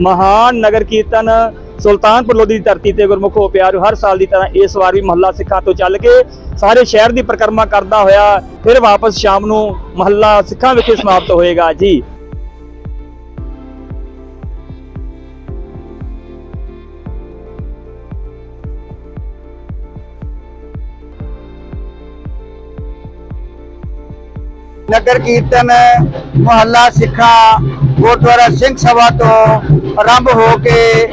ਮਹਾਨ ਨਗਰ ਕੀਰਤਨ ਸੁਲਤਾਨਪੁਰ ਲੋਧੀ ਦੀ ਧਰਤੀ ਤੇ ਗੁਰਮੁਖ ਹੋ ਪਿਆਰ ਹਰ ਸਾਲ ਦੀ ਤਰ੍ਹਾਂ ਇਸ ਵਾਰ ਵੀ ਮਹੱਲਾ ਸਿੱਖਾਂ ਤੋਂ ਚੱਲ ਕੇ ਸਾਰੇ ਸ਼ਹਿਰ ਦੀ ਪਰਿਕਰਮਾ ਕਰਦਾ ਹੋਇਆ ਫਿਰ ਵਾਪਸ ਸ਼ਾਮ ਨੂੰ ਮਹੱਲਾ ਸਿੱਖਾਂ ਵਿਖੇ ਸਮਾਪਤ ਹੋਏਗਾ ਜੀ। ਨਗਰ ਕੀਰਤਨ, ਮੁਹੱਲਾ ਸਿੱਖਾਂ, ਗੁਰਦੁਆਰਾ ਸਿੰਘ ਸਭਾ ਤੋਂ ਆਰੰਭ ਹੋ ਕੇ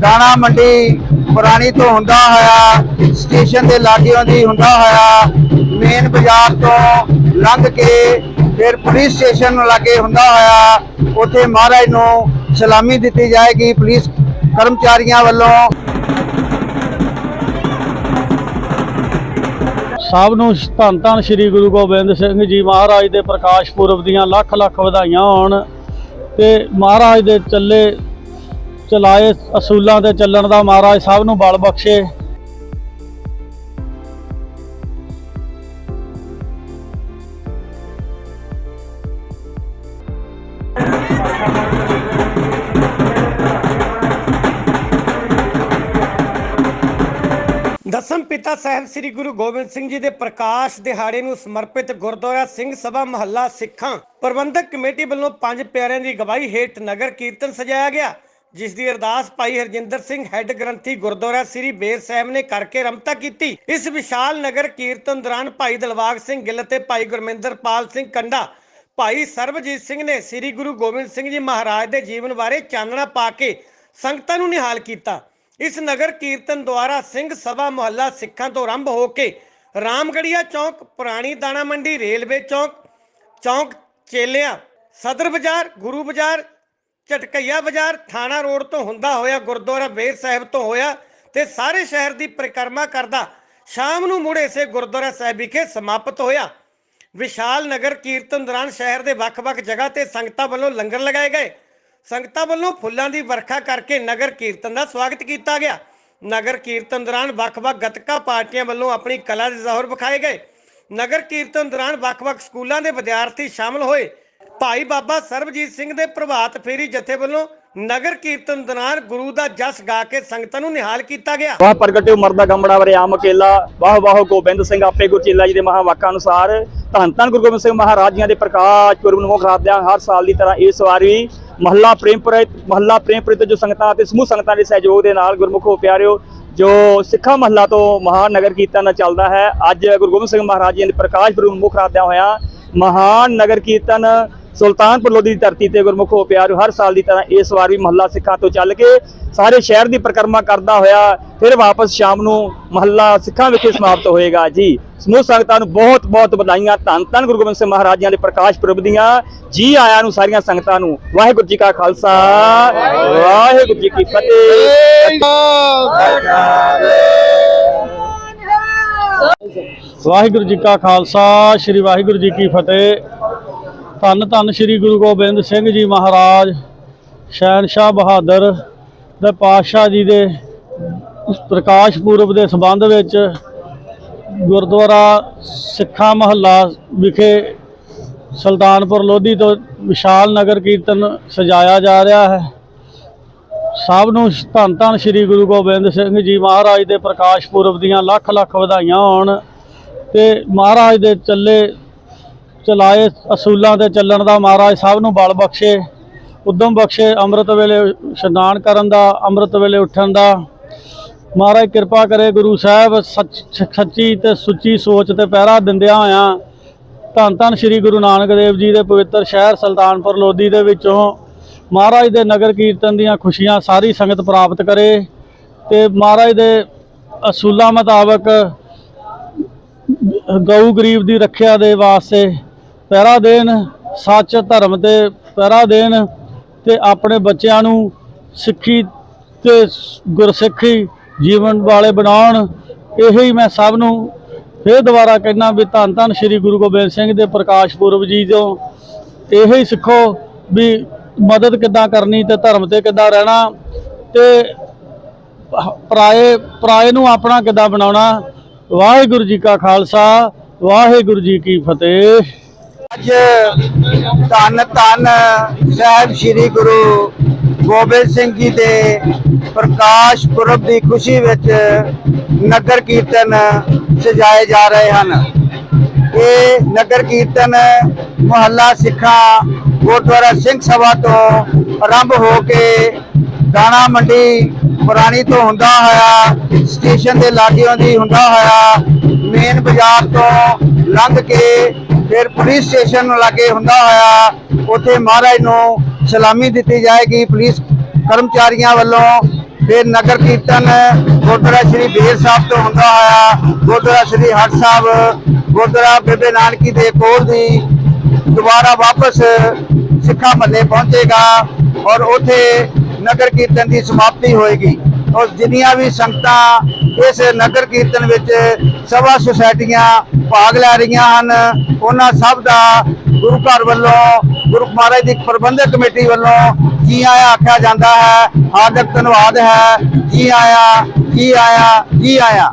ਦਾਣਾ ਮੰਡੀ ਪੁਰਾਣੀ ਤੋਂ ਹੁੰਦਾ ਹੋਇਆ, ਸਟੇਸ਼ਨ ਦੇ ਲਾਗਿਓਂ ਦੀ ਹੁੰਦਾ ਹੋਇਆ, ਮੇਨ ਬਾਜ਼ਾਰ ਤੋਂ ਲੰਘ ਕੇ ਫਿਰ ਪੁਲਿਸ ਸਟੇਸ਼ਨ ਲਾਗੇ ਹੁੰਦਾ ਹੋਇਆ, ਉੱਥੇ ਮਹਾਰਾਜ ਨੂੰ ਸਲਾਮੀ ਦਿੱਤੀ ਜਾਏਗੀ ਪੁਲਿਸ ਕਰਮਚਾਰੀਆਂ ਵੱਲੋਂ। ਸਭ ਨੂੰ ਧੰਨ ਧੰਨ ਸ੍ਰੀ ਗੁਰੂ ਗੋਬਿੰਦ ਸਿੰਘ ਜੀ ਮਹਾਰਾਜ ਦੇ ਪ੍ਰਕਾਸ਼ ਪੁਰਬ ਦੀਆਂ ਲੱਖ ਲੱਖ ਵਧਾਈਆਂ ਹੋਣ ਤੇ ਮਹਾਰਾਜ ਦੇ ਚੱਲੇ, ਚਲਾਏ ਅਸੂਲਾਂ ਤੇ ਚੱਲਣ ਦਾ ਮਹਾਰਾਜ ਸਭ ਨੂੰ ਬਲ ਬਖਸ਼ੇ। ਦਸਮ ਪਿਤਾ ਸਾਹਿਬ ਸ੍ਰੀ ਗੁਰੂ ਗੋਬਿੰਦ ਸਿੰਘ ਜੀ ਦੇ ਪ੍ਰਕਾਸ਼ ਦਿਹਾੜੇ ਨੂੰ ਸਮਰਪਿਤ ਗੁਰਦੁਆਰਾ ਸਿੰਘ ਸਭਾ ਮਹੱਲਾ ਸਿੱਖਾਂ ਪ੍ਰਬੰਧਕ ਕਮੇਟੀ ਵੱਲੋਂ ਪੰਜ ਪਿਆਰਿਆਂ ਦੀ ਗਵਾਹੀ ਹੇਠ ਨਗਰ ਕੀਰਤਨ ਸਜਾਇਆ ਗਿਆ, ਜਿਸ ਦੀ ਅਰਦਾਸ ਭਾਈ ਹਰਜਿੰਦਰ ਸਿੰਘ ਹੈੱਡ ਗ੍ਰੰਥੀ ਗੁਰਦੁਆਰਾ ਸ੍ਰੀ ਬੇਰ ਸਾਹਿਬ ਨੇ ਕਰਕੇ ਰਮਤਾ ਕੀਤੀ। ਇਸ ਵਿਸ਼ਾਲ ਨਗਰ ਕੀਰਤਨ ਦੌਰਾਨ ਭਾਈ ਦਲਵਾਗ ਸਿੰਘ ਗਿੱਲ ਤੇ ਭਾਈ ਗੁਰਮਿੰਦਰਪਾਲ ਸਿੰਘ ਕੰਡਾ, ਭਾਈ ਸਰਬਜੀਤ ਸਿੰਘ ਨੇ ਸ੍ਰੀ ਗੁਰੂ ਗੋਬਿੰਦ ਸਿੰਘ ਜੀ ਮਹਾਰਾਜ ਦੇ ਜੀਵਨ ਬਾਰੇ ਚਾਨਣਾ ਪਾ ਕੇ ਸੰਗਤਾਂ ਨੂੰ ਨਿਹਾਲ ਕੀਤਾ। ਇਸ ਨਗਰ ਕੀਰਤਨ ਦੁਆਰਾ ਸਿੰਘ ਸਭਾ ਮੁਹੱਲਾ ਸਿੱਖਾਂ ਤੋਂ ਆਰੰਭ ਹੋ ਕੇ ਰਾਮਗੜੀਆ ਚੌਂਕ, ਪੁਰਾਣੀ ਦਾਣਾ ਮੰਡੀ, ਰੇਲਵੇ ਚੌਕ ਚੌਕ ਚੇਲਿਆਂ, ਸਦਰ ਬਾਜ਼ਾਰ, ਗੁਰੂ ਬਾਜ਼ਾਰ, ਝਟਕਈਆ ਬਾਜ਼ਾਰ, ਥਾਣਾ ਰੋਡ ਤੋਂ ਹੁੰਦਾ ਹੋਇਆ, ਗੁਰਦੁਆਰਾ ਬੇਰ ਸਾਹਿਬ ਤੋਂ ਹੋਇਆ ਤੇ ਸਾਰੇ ਸ਼ਹਿਰ ਦੀ ਪਰਿਕਰਮਾ ਕਰਦਾ, ਸ਼ਾਮ ਨੂੰ ਮੁੜ ਇਸੇ ਗੁਰਦੁਆਰਾ ਸਾਹਿਬ ਵਿਖੇ ਸਮਾਪਤ ਹੋਇਆ। ਵਿਸ਼ਾਲ ਨਗਰ ਕੀਰਤਨ ਦੌਰਾਨ ਸ਼ਹਿਰ ਦੇ ਵੱਖ-ਵੱਖ ਜਗ੍ਹਾ ਤੇ ਸੰਗਤਾਂ ਵੱਲੋਂ ਲੰਗਰ ਲਗਾਏ ਗਏ। ਸੰਗਤਾਂ ਵੱਲੋਂ ਫੁੱਲਾਂ ਦੀ ਵਰਖਾ ਕਰਕੇ ਨਗਰ ਕੀਰਤਨ ਦਾ ਸਵਾਗਤ ਕੀਤਾ ਗਿਆ। ਨਗਰ ਕੀਰਤਨ ਦੌਰਾਨ ਵੱਖ-ਵੱਖ ਗਤਕਾ ਪਾਰਟੀਆਂ ਵੱਲੋਂ ਆਪਣੀ ਕਲਾ ਦੇ ਜ਼ਾਹਰ ਵਿਖਾਏ ਗਏ। ਨਗਰ ਕੀਰਤਨ ਦੌਰਾਨ ਵੱਖ-ਵੱਖ ਸਕੂਲਾਂ ਦੇ ਵਿਦਿਆਰਥੀ ਸ਼ਾਮਲ ਹੋਏ। ਭਾਈ ਬਾਬਾ ਸਰਬਜੀਤ ਸਿੰਘ ਦੇ ਪ੍ਰਭਾਤ ਫੇਰੀ ਜਥੇ ਵੱਲੋਂ ਨਗਰ ਕੀਰਤਨ ਦੌਰਾਨ ਗੁਰੂ ਦਾ ਜਸ ਗਾ ਕੇ ਸੰਗਤਾਂ ਨੂੰ ਨਿਹਾਲ ਕੀਤਾ ਗਿਆ। ਵਾਹ ਪ੍ਰਗਟਿਓ ਮਰਦਾ ਗੰਬੜਾ ਵਰੇ ਆਮ ਅਕੇਲਾ। ਵਾਹ ਵਾਹ ਗੋਬਿੰਦ ਸਿੰਘ ਆਪੇ ਗੁਰਚੇਲਾ ਜੀ ਦੇ ਮਹਾਵਾਕਾਂ ਅਨੁਸਾਰ। ਧੰਨ ਧੰਨ ਗੁਰੂ ਗੋਬਿੰਦ ਸਿੰਘ ਮਹਾਰਾਜ ਜੀਆਂ ਦੇ ਪ੍ਰਕਾਸ਼ ਪੁਰਬ ਨੂੰ ਮੁੱਖ ਰੱਖਦਿਆਂ ਹਰ ਸਾਲ ਦੀ ਤਰ੍ਹਾਂ ਇਸ ਵਾਰ ਵੀ ਮਹੱਲਾ ਪ੍ਰੇਮਪੁਰ ਮਹੱਲਾ ਪ੍ਰੇਮਪੁਰ ਜੋ ਸੰਗਤਾਂ ਅਤੇ ਸਮੂਹ ਸੰਗਤਾਂ ਦੇ ਸਹਿਯੋਗ ਦੇ ਨਾਲ ਗੁਰਮੁਖੋ ਪਿਆਰਿਓ ਜੋ ਸਿੱਖਾਂ ਮਹੱਲਾ ਤੋਂ ਮਹਾਨ ਨਗਰ ਕੀਰਤਨ ਚੱਲਦਾ ਹੈ। ਅੱਜ ਗੁਰੂ ਗੋਬਿੰਦ ਸਿੰਘ ਮਹਾਰਾਜ ਜੀ ਦੇ ਪ੍ਰਕਾਸ਼ ਪੁਰਬ ਮੁੱਖ ਰੱਖਦਿਆਂ ਹੋਇਆ ਮਹਾਨ ਨਗਰ ਕੀਰਤਨ ਸੁਲਤਾਨਪੁਰ ਲੋਧੀ ਦੀ ਧਰਤੀ ਤੇ ਗੁਰਮੁਖ ਹੋ ਪਿਆਰਿਓ ਹਰ ਸਾਲ ਦੀ ਤਰ੍ਹਾਂ ਇਸ ਵਾਰ ਵੀ ਮਹੱਲਾ ਸਿੱਖਾਂ ਤੋਂ ਚੱਲ ਕੇ ਸਾਰੇ ਸ਼ਹਿਰ ਦੀ ਪਰਿਕਰਮਾ ਕਰਦਾ ਹੋਇਆ, ਫਿਰ ਵਾਪਸ ਸ਼ਾਮ ਨੂੰ ਮਹੱਲਾ ਸਿੱਖਾਂ ਵਿਖੇ ਸਮਾਪਤ ਹੋਏਗਾ। ਜੀ, ਸਮੂਹ ਸੰਗਤਾਂ ਨੂੰ ਬਹੁਤ ਬਹੁਤ ਵਧਾਈਆਂ, ਧੰਨ ਧੰਨ ਗੁਰੂ ਗੋਬਿੰਦ ਸਿੰਘ ਮਹਾਰਾਜਾਂ ਦੇ ਪ੍ਰਕਾਸ਼ ਪੁਰਬ ਦੀਆਂ। ਜੀ ਆਇਆਂ ਨੂੰ, ਸਾਰੀਆਂ ਸੰਗਤਾਂ ਨੂੰ, ਵਾਹਿਗੁਰੂ ਜੀ ਕਾ ਖਾਲਸਾ, ਵਾਹਿਗੁਰੂ ਜੀ ਕੀ ਫਤਿਹ। ਵਾਹਿਗੁਰੂ ਜੀ ਕਾ ਖਾਲਸਾ, ਸ੍ਰੀ ਵਾਹਿਗੁਰੂ ਜੀ ਕੀ ਫਤਿਹ। ਧੰਨ ਧੰਨ ਸ੍ਰੀ ਗੁਰੂ ਗੋਬਿੰਦ ਸਿੰਘ ਜੀ ਮਹਾਰਾਜ ਸ਼ਹਿਨशाह ਬਹਾਦਰ ਦੇ ਪਾਤਸ਼ਾਹ ਜੀ ਦੇ ਪ੍ਰਕਾਸ਼ ਪੁਰਬ ਦੇ ਸੰਬੰਧ ਵਿੱਚ ਗੁਰਦੁਆਰਾ ਸਿੱਖਾਂ ਮਹੱਲਾ ਵਿਖੇ ਸੁਲਤਾਨਪੁਰ ਲੋਧੀ ਤੋਂ ਵਿਸ਼ਾਲ ਨਗਰ ਕੀਰਤਨ ਸਜਾਇਆ ਜਾ ਰਿਹਾ ਹੈ। ਸਭ ਨੂੰ ਧੰਨ ਧੰਨ ਸ੍ਰੀ ਗੁਰੂ ਗੋਬਿੰਦ ਸਿੰਘ ਜੀ ਮਹਾਰਾਜ ਦੇ ਪ੍ਰਕਾਸ਼ ਪੁਰਬ ਦੀਆਂ ਲੱਖ ਲੱਖ ਵਧਾਈਆਂ ਹੋਣ ਤੇ ਮਹਾਰਾਜ ਦੇ ਚੱਲੇ ਚਲਾਏ, ਅਸੂਲਾਂ ਤੇ ਚੱਲਣ ਦਾ ਮਹਾਰਾਜ ਸਭ ਨੂੰ ਬਲ ਬਖਸ਼ੇ, ਉਦਮ ਬਖਸ਼ੇ, ਅੰਮ੍ਰਿਤ ਵੇਲੇ ਇਸ਼ਨਾਨ ਕਰਨ ਦਾ, ਅੰਮ੍ਰਿਤ ਵੇਲੇ ਉੱਠਣ ਦਾ। ਮਹਾਰਾਜ ਕਿਰਪਾ ਕਰੇ ਗੁਰੂ ਸਾਹਿਬ, ਸੱਚ ਸੱਚੀ ਤੇ ਸੁੱਚੀ ਸੋਚ ਤੇ ਪਹਿਰਾ ਦਿੰਦਿਆਂ ਹੋਇਆਂ ਧੰਨ ਧੰਨ ਸ੍ਰੀ ਗੁਰੂ ਨਾਨਕ ਦੇਵ ਜੀ ਦੇ ਪਵਿੱਤਰ ਸ਼ਹਿਰ ਸੁਲਤਾਨਪੁਰ ਲੋਧੀ ਦੇ ਵਿੱਚੋਂ ਮਹਾਰਾਜ ਦੇ ਨਗਰ ਕੀਰਤਨ ਦੀਆਂ ਖੁਸ਼ੀਆਂ ਸਾਰੀ ਸੰਗਤ ਪ੍ਰਾਪਤ ਕਰੇ ਤੇ ਮਹਾਰਾਜ ਦੇ ਅਸੂਲਾਂ ਮੁਤਾਬਕ ਗਊ ਗਰੀਬ ਦੀ ਰੱਖਿਆ ਦੇ ਵਾਸਤੇ ਪਹਿਰਾ ਦੇਣ, ਸੱਚ ਧਰਮ ਤੇ ਪਹਿਰਾ ਦੇਣ ਤੇ ਆਪਣੇ ਬੱਚਿਆਂ ਨੂੰ ਸਿੱਖੀ ਤੇ ਗੁਰਸਿੱਖੀ ਜੀਵਨ ਵਾਲੇ ਬਣਾਉਣ, ਇਹੀ ਮੈਂ ਸਭ ਨੂੰ ਫਿਰ ਦੁਬਾਰਾ ਕਹਿਣਾ ਵੀ ਧੰਨ ਧੰਨ ਸ੍ਰੀ ਗੁਰੂ ਗੋਬਿੰਦ ਸਿੰਘ ਦੇ ਪ੍ਰਕਾਸ਼ ਪੁਰਬ ਜੀ ਤੋਂ। ਇਹੀ ਸਿੱਖੋ ਵੀ ਮਦਦ ਕਿੱਦਾਂ ਕਰਨੀ ਤੇ ਧਰਮ ਤੇ ਕਿੱਦਾਂ ਰਹਿਣਾ ਤੇ ਪਰਾਏ ਪਰਾਏ ਨੂੰ ਆਪਣਾ ਕਿੱਦਾਂ ਬਣਾਉਣਾ। ਵਾਹਿਗੁਰੂ ਜੀ ਕਾ ਖਾਲਸਾ, ਵਾਹਿਗੁਰੂ ਜੀ ਕੀ ਫਤਿਹ। ਅੱਜ ਧੰਨ ਧੰਨ ਸਾਹਿਬ ਸ੍ਰੀ ਗੁਰੂ ਗੋਬਿੰਦ ਸਿੰਘ ਜੀ ਦੇ ਪ੍ਰਕਾਸ਼ ਪੁਰਬ ਦੀ ਖੁਸ਼ੀ ਵਿੱਚ ਨਗਰ ਕੀਰਤਨ ਸਜਾਏ ਜਾ ਰਹੇ ਹਨ। ਇਹ ਨਗਰ ਕੀਰਤਨ ਮੁਹੱਲਾ ਸਿੱਖਾਂ ਗੁਰਦੁਆਰਾ ਸਿੰਘ ਸਭਾ ਤੋਂ ਆਰੰਭ ਹੋ ਕੇ ਦਾਣਾ ਮੰਡੀ ਪੁਰਾਣੀ ਤੋਂ ਹੁੰਦਾ ਹੋਇਆ, ਸਟੇਸ਼ਨ ਦੇ ਲਾਗਿਓਂ ਦੀ ਹੁੰਦਾ ਹੋਇਆ, ਮੇਨ ਬਾਜ਼ਾਰ ਤੋਂ ਲੰਘ ਕੇ ਫਿਰ ਪੁਲਿਸ ਸਟੇਸ਼ਨ ਲਾਗੇ ਹੁੰਦਾ ਹੋਇਆ, ਉੱਥੇ ਮਹਾਰਾਜ ਨੂੰ ਸਲਾਮੀ ਦਿੱਤੀ ਜਾਏਗੀ। ਪੁਲਿਸ ਕਰਮਚਾਰੀਆਂ ਵੱਲੋਂ ਫਿਰ ਨਗਰ ਕੀਰਤਨ ਗੁਰਦੁਆਰਾ ਸ੍ਰੀ ਬੇਰ ਸਾਹਿਬ ਤੋਂ ਹੁੰਦਾ ਹੋਇਆ, ਗੁਰਦੁਆਰਾ ਸ੍ਰੀ ਹਟ ਸਾਹਿਬ, ਗੁਰਦੁਆਰਾ ਬੇਬੇ ਨਾਨਕੀ ਦੇ ਕੋਲ ਦੀ ਦੁਬਾਰਾ ਵਾਪਸ ਸਿੱਖਾਂ ਮੱਲੇ ਪਹੁੰਚੇਗਾ ਔਰ ਉਥੇ ਨਗਰ ਕੀਰਤਨ ਦੀ ਸਮਾਪਤੀ ਹੋਏਗੀ। ਔਰ ਜਿੰਨੀਆਂ ਵੀ ਸੰਗਤਾਂ ਇਸ ਨਗਰ ਕੀਰਤਨ ਵਿੱਚ ਸਭਾ ਸੁਸਾਇਟੀਆਂ ਭਾਗ ਲੈ ਰਹੀਆਂ ਹਨ, ਉਹਨਾਂ ਸਭ ਦਾ ਗੁਰੂ ਘਰ ਵੱਲੋਂ, ਗੁਰੂ ਮਹਾਰਾਜ ਦੀ ਪ੍ਰਬੰਧਕ ਕਮੇਟੀ ਵੱਲੋਂ ਜੀ ਆਇਆ ਆਖਿਆ ਜਾਂਦਾ ਹੈ, ਹਾਰਦਿਕ ਧੰਨਵਾਦ ਹੈ, ਜੀ ਆਇਆ ਜੀ ਆਇਆ ਜੀ ਆਇਆ।